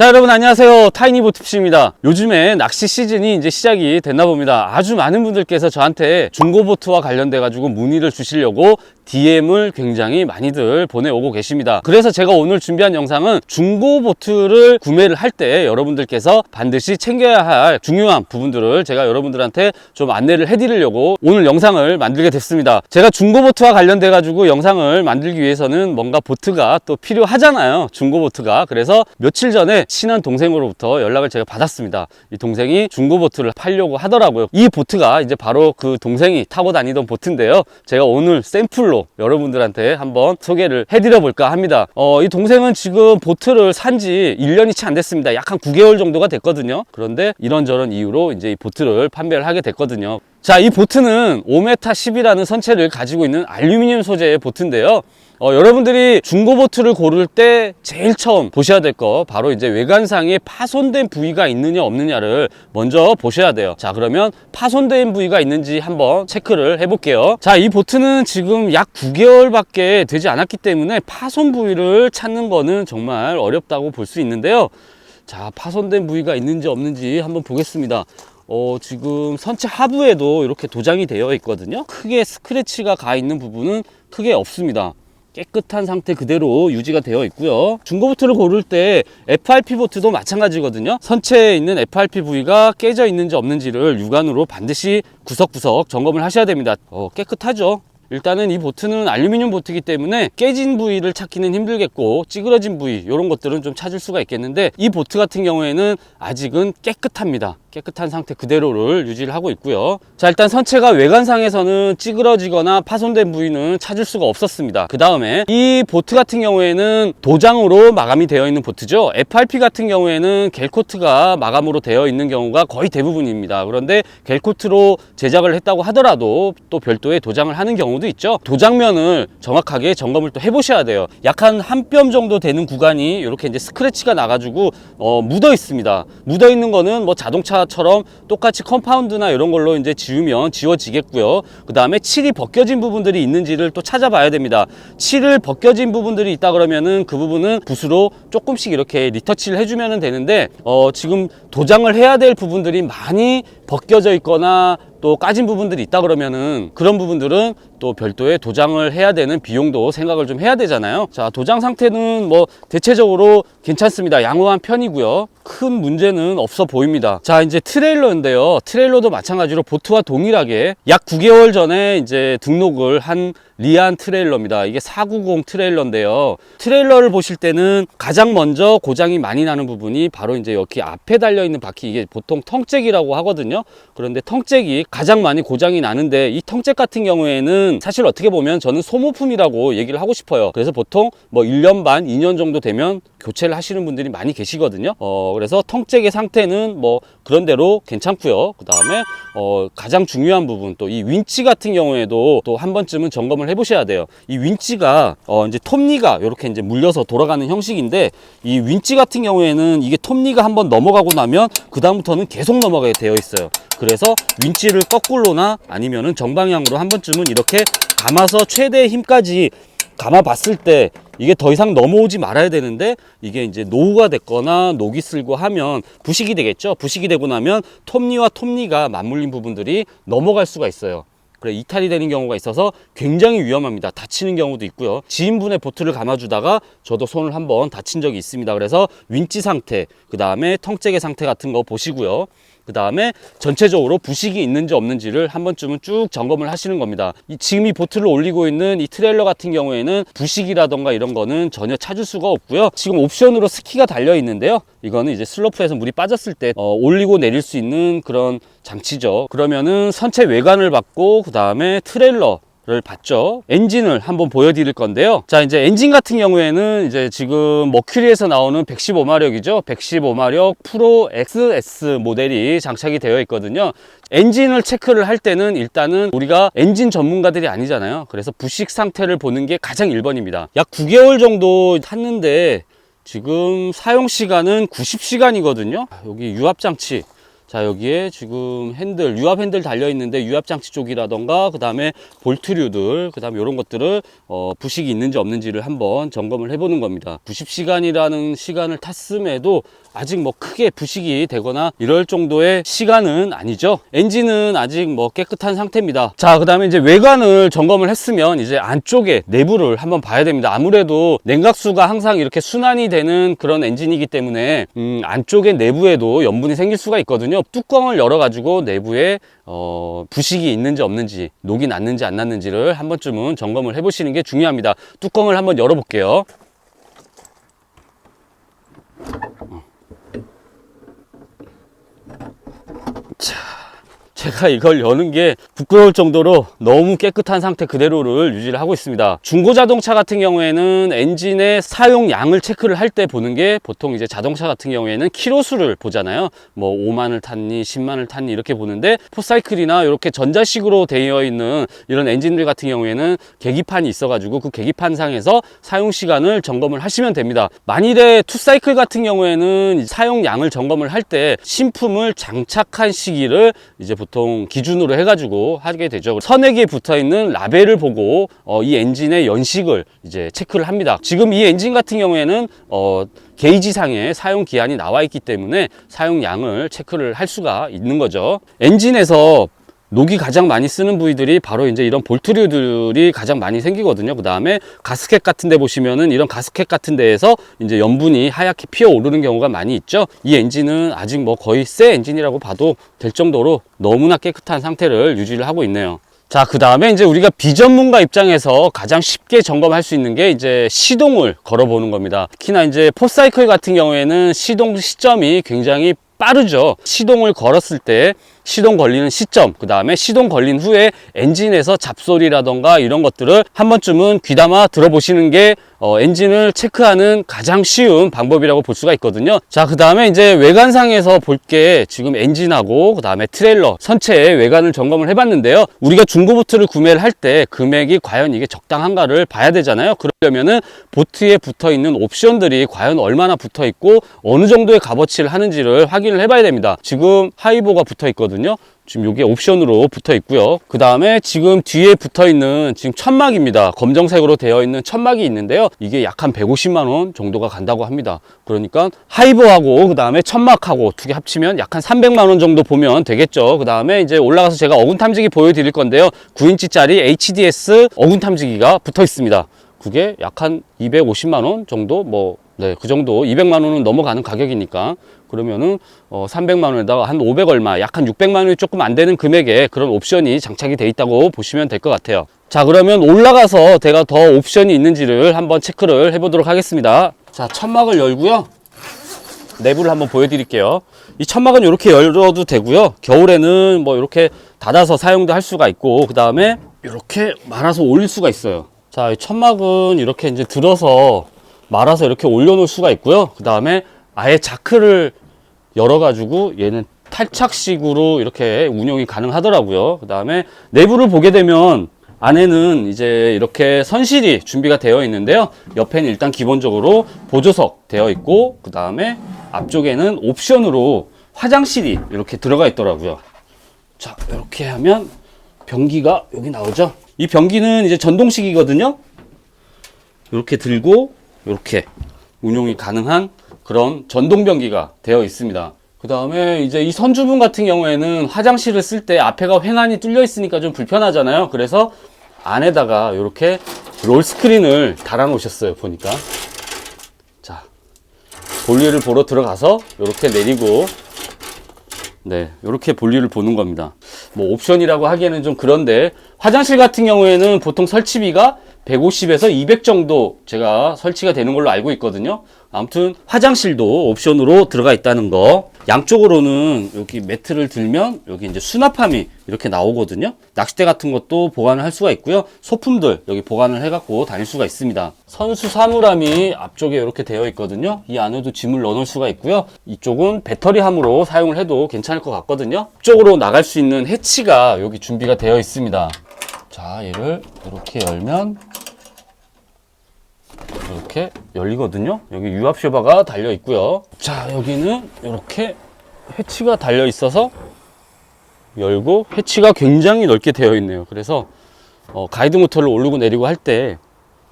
자 여러분 안녕하세요. 타이니보트피싱입니다. 요즘에 낚시 시즌이 이제 시작이 됐나 봅니다. 아주 많은 분들께서 저한테 중고보트와 관련돼 가지고 문의를 주시려고 DM을 굉장히 많이들 보내오고 계십니다 그래서 제가 오늘 준비한 영상은 중고 보트를 구매를 할 때 여러분들께서 반드시 챙겨야 할 중요한 부분들을 제가 여러분들한테 좀 안내를 해드리려고 오늘 영상을 만들게 됐습니다 제가 중고 보트와 관련돼 가지고 영상을 만들기 위해서는 뭔가 보트가 또 필요하잖아요 중고 보트가 그래서 며칠 전에 친한 동생으로부터 연락을 제가 받았습니다. 이 동생이 중고 보트를 팔려고 하더라고요. 이 보트가 이제 바로 그 동생이 타고 다니던 보트인데요. 제가 오늘 샘플로 여러분들한테 한번 소개를 해드려 볼까 합니다. 어, 이 동생은 지금 보트를 산 지 1년이 채 안 됐습니다. 약 한 9개월 정도가 됐거든요. 그런데 이런저런 이유로 이제 이 보트를 판매를 하게 됐거든요. 자, 이 보트는 5m 10이라는 선체를 가지고 있는 알루미늄 소재의 보트인데요. 어, 여러분들이 중고보트를 고를 때 제일 처음 보셔야 될 거 바로 이제 외관상에 파손된 부위가 있느냐 없느냐를 먼저 보셔야 돼요. 자, 그러면 파손된 부위가 있는지 한번 체크를 해볼게요. 자, 이 보트는 지금 약 9개월 밖에 되지 않았기 때문에 파손 부위를 찾는 거는 정말 어렵다고 볼 수 있는데요. 자, 파손된 부위가 있는지 없는지 한번 보겠습니다. 어, 지금 선체 하부에도 이렇게 도장이 되어 있거든요. 크게 스크래치가 가 있는 부분은 크게 없습니다. 깨끗한 상태 그대로 유지가 되어 있고요. 중고보트를 고를 때 FRP 보트도 마찬가지거든요. 선체에 있는 FRP 부위가 깨져 있는지 없는지를 육안으로 반드시 구석구석 점검을 하셔야 됩니다. 어, 깨끗하죠. 일단은 이 보트는 알루미늄 보트이기 때문에 깨진 부위를 찾기는 힘들겠고 찌그러진 부위 이런 것들은 좀 찾을 수가 있겠는데 이 보트 같은 경우에는 아직은 깨끗합니다. 깨끗한 상태 그대로를 유지를 하고 있고요. 자 일단 선체가 외관상에서는 찌그러지거나 파손된 부위는 찾을 수가 없었습니다. 그 다음에 이 보트 같은 경우에는 도장으로 마감이 되어 있는 보트죠. FRP 같은 경우에는 겔코트가 마감으로 되어 있는 경우가 거의 대부분입니다. 그런데 겔코트로 제작을 했다고 하더라도 또 별도의 도장을 하는 경우도 있죠. 도장면을 정확하게 점검을 또 해보셔야 돼요. 약한 한 뼘 정도 되는 구간이 이렇게 이제 스크래치가 나가지고 어, 묻어 있습니다. 묻어 있는 거는 뭐 자동차 처럼 똑같이 컴파운드나 이런 걸로 이제 지우면 지워지겠고요. 그 다음에 칠이 벗겨진 부분들이 있는지를 또 찾아봐야 됩니다. 칠을 벗겨진 부분들이 있다 그러면은 그 부분은 붓으로 조금씩 이렇게 리터치를 해주면 되는데 어, 지금 도장을 해야 될 부분들이 많이 벗겨져 있거나 또 까진 부분들이 있다 그러면은 그런 부분들은 또 별도의 도장을 해야 되는 비용도 생각을 좀 해야 되잖아요. 자, 도장 상태는 뭐 대체적으로 괜찮습니다. 양호한 편이고요. 큰 문제는 없어 보입니다. 자, 이제 트레일러인데요. 트레일러도 마찬가지로 보트와 동일하게 약 9개월 전에 이제 등록을 한 리안 트레일러입니다. 이게 490 트레일러인데요. 트레일러를 보실 때는 가장 먼저 고장이 많이 나는 부분이 바로 이제 여기 앞에 달려 있는 바퀴 이게 보통 텅잭이라고 하거든요. 그런데 텅잭이 가장 많이 고장이 나는데 이 텅잭 같은 경우에는 사실 어떻게 보면 저는 소모품이라고 얘기를 하고 싶어요. 그래서 보통 뭐 1년 반, 2년 정도 되면 교체를 하시는 분들이 많이 계시거든요. 어, 그래서 텅잭의 상태는 뭐 그런 대로 괜찮고요. 그 다음에 어, 가장 중요한 부분 또 이 윈치 같은 경우에도 또 한 번쯤은 점검을 해보셔야 돼요. 이 윈치가 어, 이제 톱니가 이렇게 이제 물려서 돌아가는 형식인데 이 윈치 같은 경우에는 이게 톱니가 한번 넘어가고 나면 그 다음부터는 계속 넘어가게 되어 있어요. 그래서 윈치를 거꾸로나 아니면은 정방향으로 한 번쯤은 이렇게 감아서 최대 힘까지 감아 봤을 때 이게 더 이상 넘어오지 말아야 되는데 이게 이제 노후가 됐거나 녹이 슬고 하면 부식이 되겠죠. 부식이 되고 나면 톱니와 톱니가 맞물린 부분들이 넘어갈 수가 있어요. 그래 이탈이 되는 경우가 있어서 굉장히 위험합니다. 다치는 경우도 있고요. 지인분의 보트를 감아주다가 저도 손을 한번 다친 적이 있습니다. 그래서 윈치 상태, 그 다음에 텅잭의 상태 같은 거 보시고요. 그 다음에 전체적으로 부식이 있는지 없는지를 한 번쯤은 쭉 점검을 하시는 겁니다. 이, 지금 이 보트를 올리고 있는 이 트레일러 같은 경우에는 부식이라던가 이런 거는 전혀 찾을 수가 없고요. 지금 옵션으로 스키가 달려 있는데요. 이거는 이제 슬로프에서 물이 빠졌을 때 어, 올리고 내릴 수 있는 그런 장치죠. 그러면은 선체 외관을 받고 그 다음에 트레일러 를 봤죠. 엔진을 한번 보여드릴 건데요. 자, 이제 엔진 같은 경우에는 이제 지금 머큐리에서 나오는 115마력이죠. 115마력 프로 XS 모델이 장착이 되어 있거든요. 엔진을 체크를 할 때는 일단은 우리가 엔진 전문가들이 아니잖아요. 그래서 부식 상태를 보는 게 가장 1번입니다. 약 9개월 정도 탔는데 지금 사용 시간은 90시간이거든요. 여기 유압 장치 자 여기에 지금 핸들 유압 핸들 달려 있는데 유압 장치 쪽이라던가 그 다음에 볼트류들 그 다음에 이런 것들을 어, 부식이 있는지 없는지를 한번 점검을 해보는 겁니다. 90시간이라는 시간을 탔음에도 아직 뭐 크게 부식이 되거나 이럴 정도의 시간은 아니죠. 엔진은 아직 뭐 깨끗한 상태입니다. 자 그 다음에 이제 외관을 점검을 했으면 이제 안쪽에 내부를 한번 봐야 됩니다. 아무래도 냉각수가 항상 이렇게 순환이 되는 그런 엔진이기 때문에 음, 안쪽에 내부에도 염분이 생길 수가 있거든 요 뚜껑을 열어 가지고 내부에 어, 부식이 있는지 없는지 녹이 났는지 안 났는지를 한 번쯤은 점검을 해 보시는 게 중요합니다. 뚜껑을 한번 열어 볼게요 제가 이걸 여는 게 부끄러울 정도로 너무 깨끗한 상태 그대로를 유지를 하고 있습니다. 중고 자동차 같은 경우에는 엔진의 사용량을 체크를 할 때 보는 게 보통 이제 자동차 같은 경우에는 키로수를 보잖아요. 뭐 5만을 탔니, 10만을 탔니 이렇게 보는데 포사이클이나 이렇게 전자식으로 되어 있는 이런 엔진들 같은 경우에는 계기판이 있어 가지고 그 계기판 상에서 사용 시간을 점검을 하시면 됩니다. 만일에 투사이클 같은 경우에는 사용량을 점검을 할 때 신품을 장착한 시기를 이제 보통 기준으로 해가지고 하게 되죠. 선액에 붙어 있는 라벨을 보고 어, 이 엔진의 연식을 이제 체크를 합니다. 지금 이 엔진 같은 경우에는 어, 게이지상에 사용 기한이 나와 있기 때문에 사용량을 체크를 할 수가 있는 거죠. 엔진에서 녹이 가장 많이 쓰는 부위들이 바로 이제 이런 볼트류들이 가장 많이 생기거든요. 그 다음에 가스켓 같은 데 보시면은 이런 가스켓 같은 데에서 이제 염분이 하얗게 피어 오르는 경우가 많이 있죠. 이 엔진은 아직 뭐 거의 새 엔진이라고 봐도 될 정도로 너무나 깨끗한 상태를 유지를 하고 있네요. 자, 그 다음에 이제 우리가 비전문가 입장에서 가장 쉽게 점검할 수 있는 게 이제 시동을 걸어보는 겁니다. 특히나 이제 포사이클 같은 경우에는 시동 시점이 굉장히 빠르죠. 시동을 걸었을 때 시동 걸리는 시점, 그 다음에 시동 걸린 후에 엔진에서 잡소리라던가 이런 것들을 한 번쯤은 귀담아 들어보시는 게 어, 엔진을 체크하는 가장 쉬운 방법이라고 볼 수가 있거든요. 자, 그 다음에 이제 외관상에서 볼 게 지금 엔진하고 그 다음에 트레일러 선체의 외관을 점검을 해봤는데요. 우리가 중고보트를 구매를 할 때 금액이 과연 이게 적당한가를 봐야 되잖아요. 그러려면은 보트에 붙어 있는 옵션들이 과연 얼마나 붙어 있고 어느 정도의 값어치를 하는지를 확인을 해봐야 됩니다. 지금 하이보가 붙어 있거든요. 지금 이게 옵션으로 붙어 있고요. 그 다음에 지금 뒤에 붙어 있는 지금 천막입니다. 검정색으로 되어 있는 천막이 있는데요. 이게 약 한 150만 원 정도가 간다고 합니다. 그러니까 하이버하고 그 다음에 천막하고 두 개 합치면 약 한 300만 원 정도 보면 되겠죠. 그 다음에 이제 올라가서 제가 어군 탐지기 보여드릴 건데요. 9인치짜리 HDS 어군 탐지기가 붙어 있습니다. 그게 약 한 250만 원 정도 뭐 네, 그 정도 200만 원은 넘어가는 가격이니까 그러면은 어 300만 원에다가 한 500 얼마, 약 한 600만 원이 조금 안 되는 금액에 그런 옵션이 장착이 돼 있다고 보시면 될 것 같아요. 자, 그러면 올라가서 제가 더 옵션이 있는지를 한번 체크를 해 보도록 하겠습니다. 자, 천막을 열고요. 내부를 한번 보여드릴게요. 이 천막은 이렇게 열어도 되고요. 겨울에는 뭐 이렇게 닫아서 사용도 할 수가 있고, 그 다음에 이렇게 말아서 올릴 수가 있어요. 자, 이 천막은 이렇게 이제 들어서 말아서 이렇게 올려놓을 수가 있고요. 그 다음에 아예 자크를 열어가지고 얘는 탈착식으로 이렇게 운용이 가능하더라고요. 그 다음에 내부를 보게 되면 안에는 이제 이렇게 선실이 준비가 되어 있는데요. 옆에는 일단 기본적으로 보조석 되어 있고, 그 다음에 앞쪽에는 옵션으로 화장실이 이렇게 들어가 있더라고요. 자, 이렇게 하면 변기가 여기 나오죠. 이 변기는 이제 전동식이거든요. 이렇게 들고 이렇게 운용이 가능한 그런 전동 변기가 되어 있습니다. 그 다음에 이제 이 선주분 같은 경우에는 화장실을 쓸 때 앞에가 횡안이 뚫려 있으니까 좀 불편하잖아요. 그래서 안에다가 이렇게 롤 스크린을 달아 놓으셨어요. 보니까. 자, 볼일을 보러 들어가서 이렇게 내리고 네, 이렇게 볼일을 보는 겁니다. 뭐 옵션이라고 하기에는 좀 그런데 화장실 같은 경우에는 보통 설치비가 150에서 200 정도 제가 설치가 되는 걸로 알고 있거든요. 아무튼 화장실도 옵션으로 들어가 있다는 거. 양쪽으로는 여기 매트를 들면 여기 이제 수납함이 이렇게 나오거든요. 낚싯대 같은 것도 보관을 할 수가 있고요. 소품들 여기 보관을 해갖고 다닐 수가 있습니다. 선수 사물함이 앞쪽에 이렇게 되어 있거든요. 이 안에도 짐을 넣어놓을 수가 있고요. 이쪽은 배터리함으로 사용을 해도 괜찮을 것 같거든요. 이쪽으로 나갈 수 있는 해치가 여기 준비가 되어 있습니다. 자, 얘를 이렇게 열면 이렇게 열리거든요. 여기 유압 쇼바가 달려 있고요. 자, 여기는 이렇게 해치가 달려 있어서 열고 해치가 굉장히 넓게 되어 있네요. 그래서 어, 가이드 모터를 오르고 내리고 할 때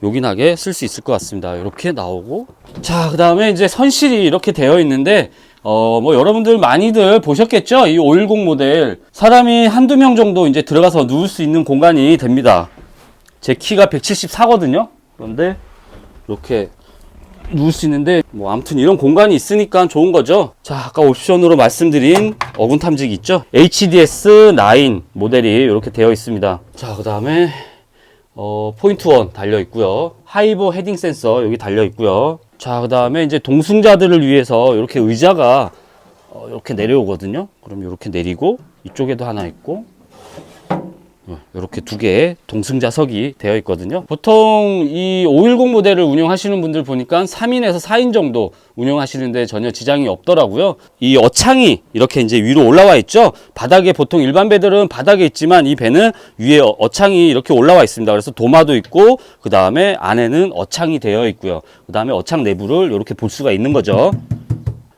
요긴하게 쓸 수 있을 것 같습니다. 이렇게 나오고 자, 그다음에 이제 선실이 이렇게 되어 있는데 어, 뭐 여러분들 많이들 보셨겠죠? 이 510 모델 사람이 한두 명 정도 이제 들어가서 누울 수 있는 공간이 됩니다. 제 키가 174거든요. 그런데 이렇게 누울 수 있는데 뭐 아무튼 이런 공간이 있으니까 좋은 거죠. 자, 아까 옵션으로 말씀드린 어군 탐지기 있죠? HDS 9 모델이 이렇게 되어 있습니다. 자, 그다음에 어, 포인트 원 달려 있고요. 하이버 헤딩 센서 여기 달려 있고요. 자, 그 다음에 이제 동승자들을 위해서 이렇게 의자가 어, 이렇게 내려오거든요. 그럼 이렇게 내리고 이쪽에도 하나 있고 이렇게 두 개의 동승자석이 되어 있거든요. 보통 이 510 모델을 운영하시는 분들 보니까 3인에서 4인 정도 운영하시는데 전혀 지장이 없더라고요. 이 어창이 이렇게 이제 위로 올라와 있죠. 바닥에 보통 일반 배들은 바닥에 있지만 이 배는 위에 어- 어창이 이렇게 올라와 있습니다. 그래서 도마도 있고 그 다음에 안에는 어창이 되어 있고요. 그 다음에 어창 내부를 이렇게 볼 수가 있는 거죠.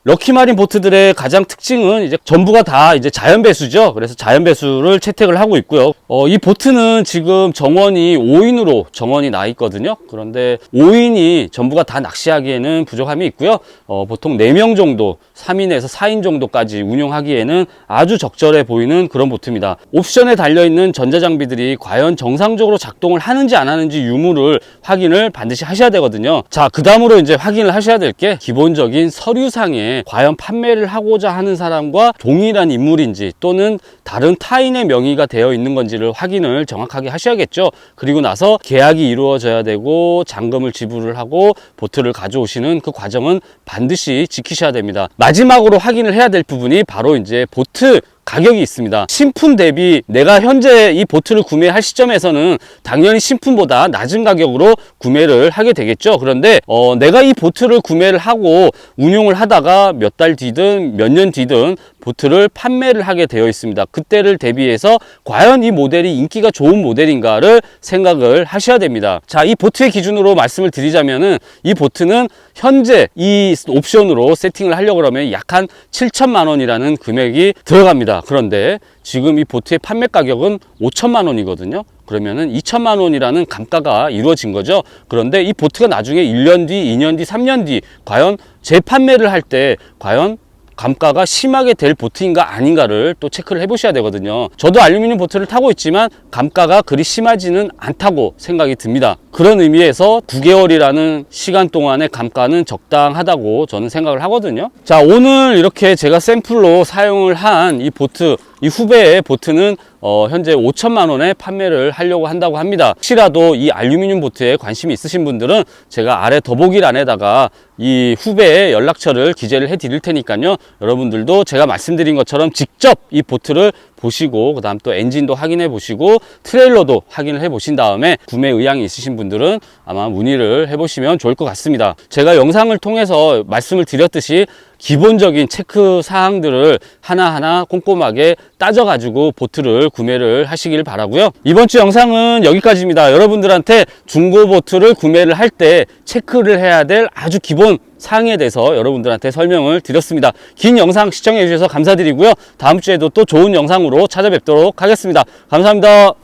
럭키마린 보트들의 가장 특징은 이제 전부가 다 이제 자연 배수죠. 그래서 자연 배수를 채택을 하고 있고요. 어, 이 보트는 지금 정원이 5인으로 정원이 나 있거든요. 그런데 5인이 전부가 다 낚시하기에는 부족함이 있고요. 어, 보통 4명 정도, 3인에서 4인 정도까지 운영하기에는 아주 적절해 보이는 그런 보트입니다. 옵션에 달려있는 전자장비들이 과연 정상적으로 작동을 하는지 안 하는지 유무를 확인을 반드시 하셔야 되거든요. 자, 그 다음으로 이제 확인을 하셔야 될 게 기본적인 서류상 에 과연 판매를 하고자 하는 사람과 동일한 인물인지 또는 다른 타인의 명의가 되어 있는 건지를 확인을 정확하게 하셔야겠죠. 그리고 나서 계약이 이루어져야 되고 잔금을 지불을 하고 보트를 가져오시는 그 과정은 반드시 지키셔야 됩니다. 마지막으로 확인을 해야 될 부분이 바로 이제 보트 가격이 있습니다. 신품 대비 내가 현재 이 보트를 구매할 시점에서는 당연히 신품보다 낮은 가격으로 구매를 하게 되겠죠. 그런데 어, 내가 이 보트를 구매를 하고 운용을 하다가 몇 달 뒤든 몇 년 뒤든 보트를 판매를 하게 되어 있습니다. 그때를 대비해서 과연 이 모델이 인기가 좋은 모델인가를 생각을 하셔야 됩니다. 자, 이 보트의 기준으로 말씀을 드리자면은 이 보트는 현재 이 옵션으로 세팅을 하려고 그러면 약 한 7천만 원이라는 금액이 들어갑니다. 그런데 지금 이 보트의 판매 가격은 5천만 원이거든요. 그러면은 2천만 원이라는 감가가 이루어진 거죠. 그런데 이 보트가 나중에 1년 뒤, 2년 뒤, 3년 뒤 과연 재판매를 할 때 과연 감가가 심하게 될 보트인가 아닌가를 또 체크를 해보셔야 되거든요. 저도 알루미늄 보트를 타고 있지만 감가가 그리 심하지는 않다고 생각이 듭니다. 그런 의미에서 9개월이라는 시간 동안의 감가는 적당하다고 저는 생각을 하거든요. 자, 오늘 이렇게 제가 샘플로 사용을 한 이 보트, 이 후배의 보트는 어, 현재 5천만 원에 판매를 하려고 한다고 합니다. 혹시라도 이 알루미늄 보트에 관심이 있으신 분들은 제가 아래 더보기란에다가 이 후배의 연락처를 기재를 해 드릴 테니까요. 여러분들도 제가 말씀드린 것처럼 직접 이 보트를 보시고 그다음 또 엔진도 확인해 보시고 트레일러도 확인을 해 보신 다음에 구매 의향이 있으신 분들은 아마 문의를 해 보시면 좋을 것 같습니다. 제가 영상을 통해서 말씀을 드렸듯이 기본적인 체크 사항들을 하나하나 꼼꼼하게 따져 가지고 보트를 구매를 하시길 바라고요. 이번 주 영상은 여기까지입니다. 여러분들한테 중고 보트를 구매를 할 때 체크를 해야 될 아주 기본 사항에 대해서 여러분들한테 설명을 드렸습니다. 긴 영상 시청해 주셔서 감사드리고요. 다음 주에도 또 좋은 영상으로 찾아뵙도록 하겠습니다. 감사합니다.